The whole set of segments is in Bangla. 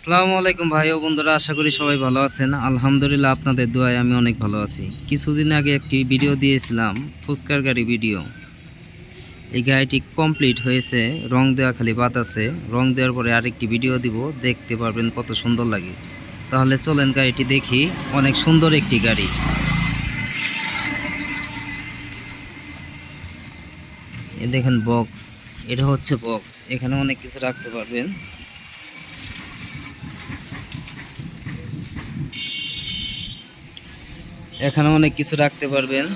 আসসালামু আলাইকুম ভাই ও বন্ধুরা, আশা করি সবাই ভালো আছেন। আলহামদুলিল্লাহ আপনাদের দোয়ায় আমি অনেক ভালো আছি। কিছুদিন আগে একটি ভিডিও দিয়েছিলাম, ফুচকার গাড়ি ভিডিও। এই গাড়িটি কমপ্লিট হয়েছে, রং দেওয়া খালি বাদ আছে। রং দেওয়ার পরে আরেকটি ভিডিও দিব, দেখতে পারবেন কত সুন্দর লাগে। তাহলে চলেন গাড়িটি দেখি, অনেক সুন্দর একটি গাড়ি। দেখেন বক্স এটা হচ্ছে বক্স এখানে অনেক কিছু রাখতে পারবেন। এখানে অনেক কিছু রাখতে পারবেন।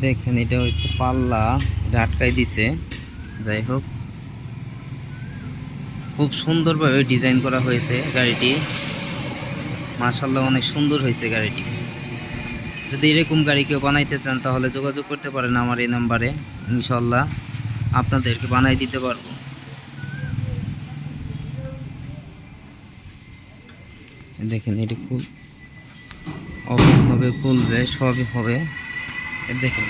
দেখেন, এটা হচ্ছে পাল্লা। এটা আটকাই দিছে। যাই হোক। খুব সুন্দরভাবে ডিজাইন করা হয়েছে গাড়িটি। মাশাল্লাহ অনেক সুন্দর হয়েছে গাড়িটি। যদি এরকম গাড়ি কেউ বানাইতে চান, তাহলে যোগাযোগ করতে পারেন আমার এই নাম্বারে। ইনশাল্লাহ আপনাদেরকে বানাই দিতে পারব। দেখেন, এটি খুব ওপেন হবে, খুলবে, সবই হবে। দেখেন,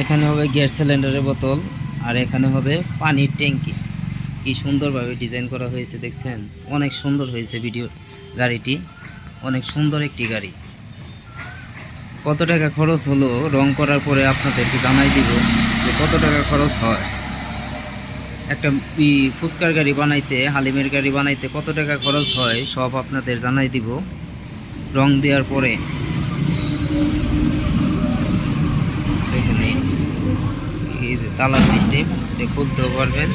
এখানে হবে গ্যাস সিলিন্ডারের বোতল আর এখানে হবে পানির ট্যাঙ্কি। কি সুন্দরভাবে ডিজাইন করা হয়েছে, দেখছেন? অনেক সুন্দর হয়েছে ভিডিও গাড়িটি। অনেক সুন্দর একটি গাড়ি। কত টাকা খরচ হলো, রং করার পরে আপনাদেরকে জানাই দিব যে কত টাকা খরচ হয়। একটা ফুচকার গাড়ি বানাইতে, হালিমের গাড়ি বানাইতে কত টাকা খরচ হয়, সব আপনাদের জানাই দিব। রং দেওয়ার পরে। এখানে এই যে তালা সিস্টেম, এটা খুলতেও পারবেন।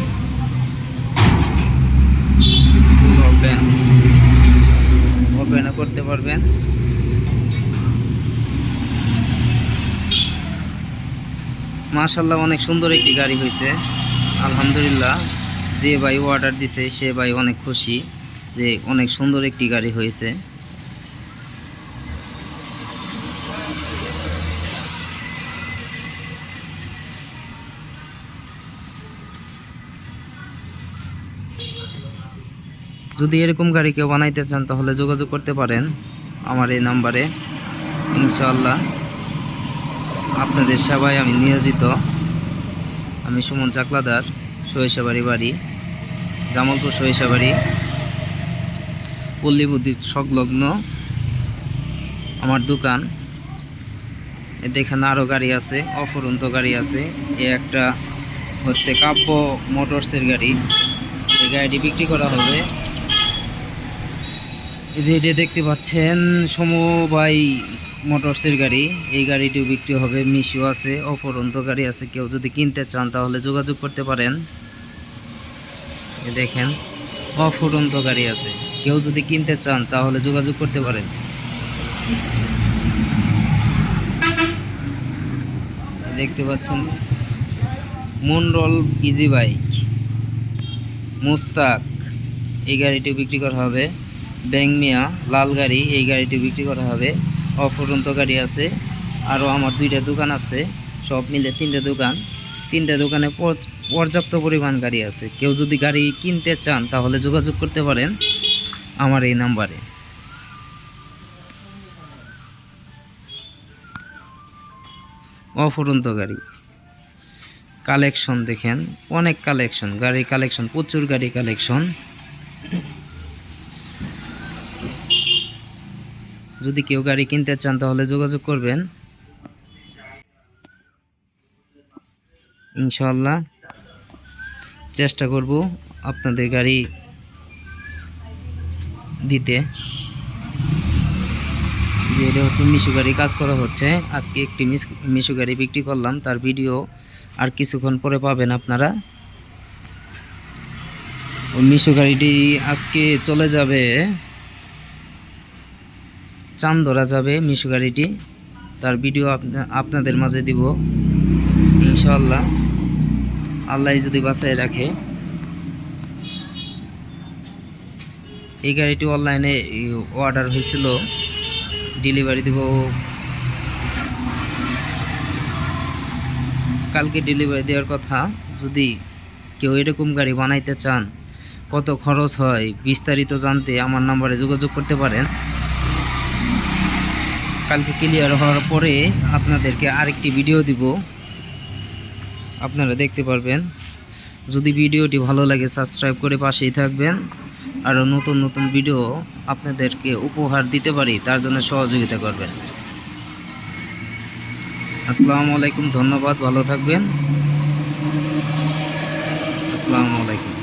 ওপেন ওপেনও করতে পারবেন। মাশাল্লাহ অনেক সুন্দর একটি গাড়ি হয়েছে আলহামদুলিল্লাহ, যে ভাই অর্ডার দিছে, সে ভাই অনেক খুশি যে অনেক সুন্দর একটি গাড়ি হয়েছে। যদি এরকম গাড়ি কেউ বানাইতে চান, তাহলে যোগাযোগ করতে পারেন আমার এই নাম্বারে। ইনশাআল্লাহ, আপনাদের সেবায় আমি নিয়োজিত। আমি সুমন চাকলাদার, সহিসাবাড়ি বাড়ি, জামালপুর সহিসাবাড়ি, পল্লী বুদ্ধির সংলগ্ন আমার দোকান। দেখেন আরও গাড়ি আছে, অফুরন্ত গাড়ি আছে। এ একটা হচ্ছে কাব্য মোটরসের গাড়ি। এই গাড়িটি বিক্রি করা হবে। এই যে এটা দেখতে পাচ্ছেন সমবাই মোটরসের গাড়ি, এই গাড়িটিও বিক্রি হবে মিশো আছে, অফরন্ত গাড়ি আছে, কেউ যদি কিনতে চান তাহলে যোগাযোগ করতে পারেন। দেখেন, অফুরন্ত গাড়ি আছে, কেউ যদি কিনতে চান তাহলে যোগাযোগ করতে পারেন। দেখতে পাচ্ছেন, মন্ডল ইজি বাইক মুস্তাক, এই গাড়িটি বিক্রি করা হবে। ব্যাংমিয়া লাল গাড়ি, এই গাড়িটি বিক্রি করা হবে। অফুরন্ত গাড়ি আছে আরও আমার দুইটা দোকান আছে, সব মিলে তিনটা দোকান। তিনটা দোকানে পর- পর্যাপ্ত পরিমাণ গাড়ি আছে। কেউ যদি গাড়ি কিনতে চান, তাহলে যোগাযোগ করতে পারেন আমার এই নাম্বারে। অফুরন্ত গাড়ি। কালেকশন দেখেন, অনেক কালেকশন। গাড়ি কালেকশন, প্রচুর গাড়ি কালেকশন। যদি কেউ গাড়ি কিনতে চান, তাহলে যোগাযোগ করবেন। ইনশাল্লাহ চেষ্টা করব আপনাদের গাড়ি দিতে। যে এটা হচ্ছে মিশু গাড়ি কাজ করা হচ্ছে। আজকে একটি মিশু গাড়ি বিক্রি করলাম, তার ভিডিও আর কিছুক্ষণ পরে পাবেন আপনারা। মিশু গাড়িটি আজকে চলে যাবে চান্দরা যাবে মিশু গাড়িটি। তার ভিডিও আপনা- আপনাদের মাঝে দিব। ইনশাল্লাহ আল্লাহ যদি বাঁচায় রাখে। এই গাড়িটি অনলাইনে অর্ডার হয়েছিল। ডেলিভারি দেব। কালকে ডেলিভারি দেওয়ার কথা। যদি কেউ এরকম গাড়ি বানাইতে চান, কত খরচ হয় বিস্তারিত জানতে আমার নাম্বারে যোগাযোগ করতে পারেন। কালকে ক্লিয়ার হওয়ার পরে আপনাদেরকে আরেকটি ভিডিও দিব। আপনারা দেখতে পারবেন। যদি ভিডিওটি ভালো লাগে সাবস্ক্রাইব করে পাশেই থাকবেন। আরও নতুন নতুন ভিডিও আপনাদেরকে উপহার দিতে পারি, তার জন্য সহযোগিতা করবেন। আসসালামু আলাইকুম, ধন্যবাদ, ভালো থাকবেন। আসসালামু আলাইকুম।